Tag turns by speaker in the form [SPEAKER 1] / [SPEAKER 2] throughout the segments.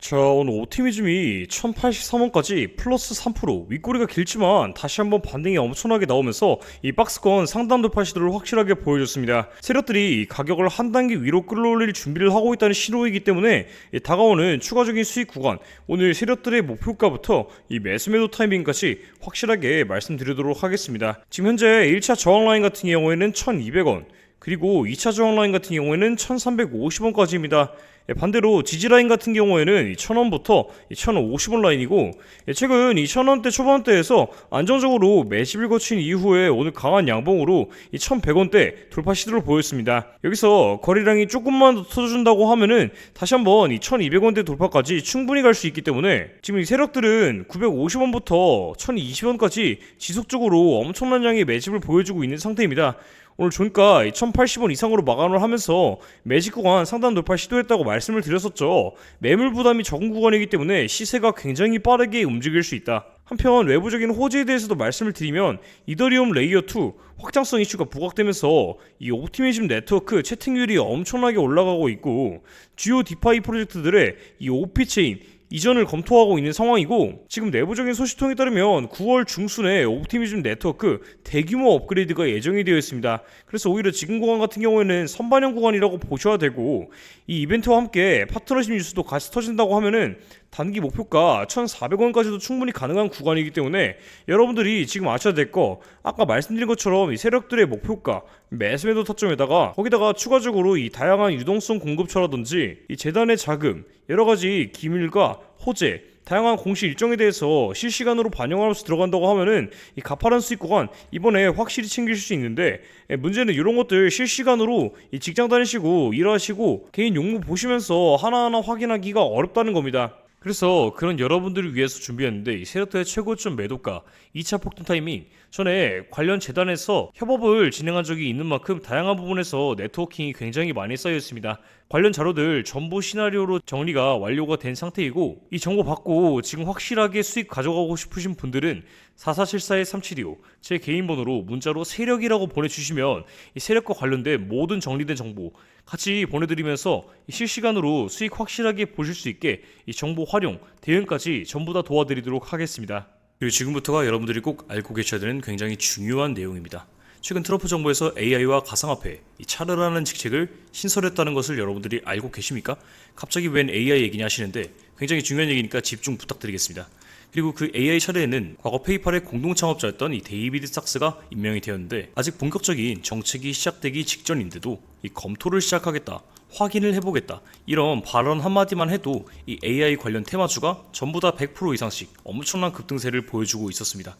[SPEAKER 1] 자 오늘 오티미즘이 1083원까지 플러스 3% 윗꼬리가 길지만 다시 한번 반등이 엄청나게 나오면서 이 박스권 상단 돌파 시도를 확실하게 보여줬습니다. 세력들이 가격을 한 단계 위로 끌어올릴 준비를 하고 있다는 신호이기 때문에 이 다가오는 추가적인 수익 구간 오늘 세력들의 목표가부터 이 매수 매도 타이밍까지 확실하게 말씀드리도록 하겠습니다. 지금 현재 1차 저항 라인 같은 경우에는 1200원 그리고 2차 저항 라인 같은 경우에는 1350원까지입니다. 예, 반대로 지지 라인 같은 경우에는 1000원부터 1050원 라인이고 예, 최근 2000원대 초반대에서 안정적으로 매집을 거친 이후에 오늘 강한 양봉으로 1100원대 돌파 시도를 보였습니다. 여기서 거래량이 조금만 더 터져준다고 하면은 다시 한번 1200원대 돌파까지 충분히 갈 수 있기 때문에 지금 이 세력들은 950원부터 1020원까지 지속적으로 엄청난 양의 매집을 보여주고 있는 상태입니다. 오늘 종가 1080원 이상으로 마감을 하면서 매직 구간 상단 돌파 시도했다고 말씀을 드렸었죠. 매물 부담이 적은 구간이기 때문에 시세가 굉장히 빠르게 움직일 수 있다. 한편 외부적인 호재에 대해서도 말씀을 드리면 이더리움 레이어 2 확장성 이슈가 부각되면서 이 옵티미즘 네트워크 채팅률이 엄청나게 올라가고 있고 주요 디파이 프로젝트들의 이 OP 체인 이전을 검토하고 있는 상황이고 지금 내부적인 소식통에 따르면 9월 중순에 옵티미즘 네트워크 대규모 업그레이드가 예정이 되어 있습니다. 그래서 오히려 지금 구간 같은 경우에는 선반영 구간이라고 보셔야 되고 이 이벤트와 함께 파트너십 뉴스도 같이 터진다고 하면은 단기 목표가 1,400원까지도 충분히 가능한 구간이기 때문에 여러분들이 지금 아셔야 될 거 아까 말씀드린 것처럼 이 세력들의 목표가 매수매도 타점에다가 거기다가 추가적으로 이 다양한 유동성 공급처라든지 이 재단의 자금 여러 가지 기밀과 호재 다양한 공시 일정에 대해서 실시간으로 반영하면서 들어간다고 하면은 이 가파른 수익 구간 이번에 확실히 챙길 수 있는데 예, 문제는 이런 것들 실시간으로 이 직장 다니시고 일하시고 개인 용무 보시면서 하나하나 확인하기가 어렵다는 겁니다. 그래서 그런 여러분들을 위해서 준비했는데 이 세력들의 최고점 매도가 2차 폭등 타이밍 전에 관련 재단에서 협업을 진행한 적이 있는 만큼 다양한 부분에서 네트워킹이 굉장히 많이 쌓여 있습니다. 관련 자료들 전부 시나리오로 정리가 완료가 된 상태이고 이 정보 받고 지금 확실하게 수익 가져가고 싶으신 분들은 4474-3725 제 개인 번호로 문자로 세력이라고 보내주시면 이 세력과 관련된 모든 정리된 정보 같이 보내드리면서 이 실시간으로 수익 확실하게 보실 수 있게 이 정보 활용, 대응까지 전부 다 도와드리도록 하겠습니다. 그리고 지금부터가 여러분들이 꼭 알고 계셔야 되는 굉장히 중요한 내용입니다. 최근 트럼프 정부에서 AI와 가상화폐, 이 차르라는 직책을 신설했다는 것을 여러분들이 알고 계십니까? 갑자기 웬 AI 얘기냐 하시는데 굉장히 중요한 얘기니까 집중 부탁드리겠습니다. 그리고 그 AI 차례에는 과거 페이팔의 공동 창업자였던 이 데이비드 sak스가 임명이 되었는데 아직 본격적인 정책이 시작되기 직전인데도 이 검토를 시작하겠다. 확인을 해보겠다. 이런 발언 한마디만 해도 이 AI 관련 테마주가 전부 다 100% 이상씩 엄청난 급등세를 보여주고 있었습니다.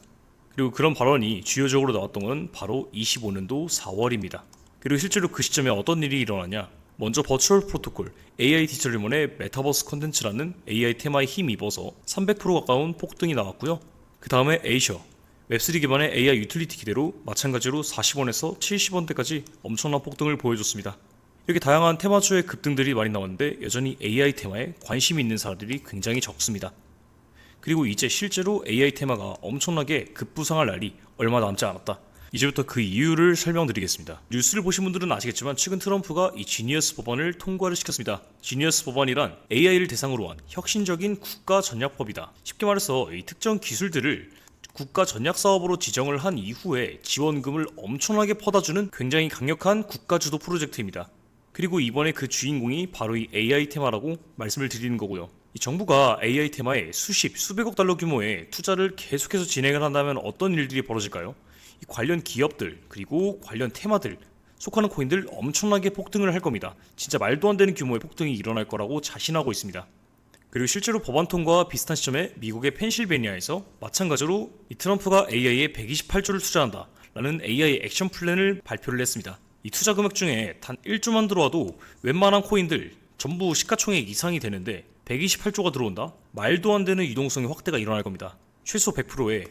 [SPEAKER 1] 그리고 그런 발언이 주요적으로 나왔던 건 바로 25년도 4월입니다. 그리고 실제로 그 시점에 어떤 일이 일어나냐? 먼저 버추얼 프로토콜 AI 디지털리몬의 메타버스 컨텐츠라는 AI 테마에 힘입어서 300% 가까운 폭등이 나왔고요. 그 다음에 에이셔 웹3 기반의 AI 유틸리티 기대로 마찬가지로 40원에서 70원대까지 엄청난 폭등을 보여줬습니다. 이렇게 다양한 테마주의 급등들이 많이 나왔는데 여전히 AI 테마에 관심이 있는 사람들이 굉장히 적습니다. 그리고 이제 실제로 AI 테마가 엄청나게 급부상할 날이 얼마 남지 않았다. 이제부터 그 이유를 설명드리겠습니다. 뉴스를 보신 분들은 아시겠지만 최근 트럼프가 이 지니어스 법안을 통과를 시켰습니다. 지니어스 법안이란 AI를 대상으로 한 혁신적인 국가 전략법이다. 쉽게 말해서 이 특정 기술들을 국가 전략 사업으로 지정을 한 이후에 지원금을 엄청나게 퍼다주는 굉장히 강력한 국가 주도 프로젝트입니다. 그리고 이번에 그 주인공이 바로 이 AI 테마라고 말씀을 드리는 거고요. 이 정부가 AI 테마에 수십, 수백억 달러 규모의 투자를 계속해서 진행을 한다면 어떤 일들이 벌어질까요? 이 관련 기업들 그리고 관련 테마들 속하는 코인들 엄청나게 폭등을 할 겁니다. 진짜 말도 안 되는 규모의 폭등이 일어날 거라고 자신하고 있습니다. 그리고 실제로 법안 통과와 비슷한 시점에 미국의 펜실베니아에서 마찬가지로 이 트럼프가 AI에 128조를 투자한다 라는 AI 액션 플랜을 발표를 했습니다. 이 투자 금액 중에 단 1조만 들어와도 웬만한 코인들 전부 시가총액 이상이 되는데 128조가 들어온다? 말도 안 되는 유동성의 확대가 일어날 겁니다. 최소 100%에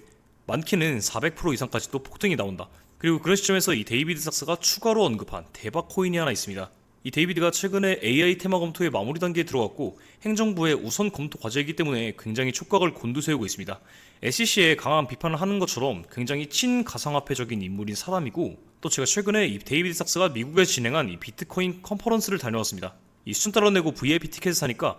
[SPEAKER 1] 많게는 400% 이상까지도 폭등이 나온다. 그리고 그런 시점에서 이 데이비드 sak스가 추가로 언급한 대박 코인이 하나 있습니다. 이 데이비드가 최근에 AI 테마 검토의 마무리 단계에 들어갔고 행정부의 우선 검토 과제이기 때문에 굉장히 촉각을 곤두세우고 있습니다. SEC에 강한 비판을 하는 것처럼 굉장히 친가상화폐적인 인물인 사람이고 또 제가 최근에 이 데이비드 sak스가 미국에 진행한 이 비트코인 컨퍼런스를 다녀왔습니다. 이 수천 달러 내고 VIP 티켓을 사니까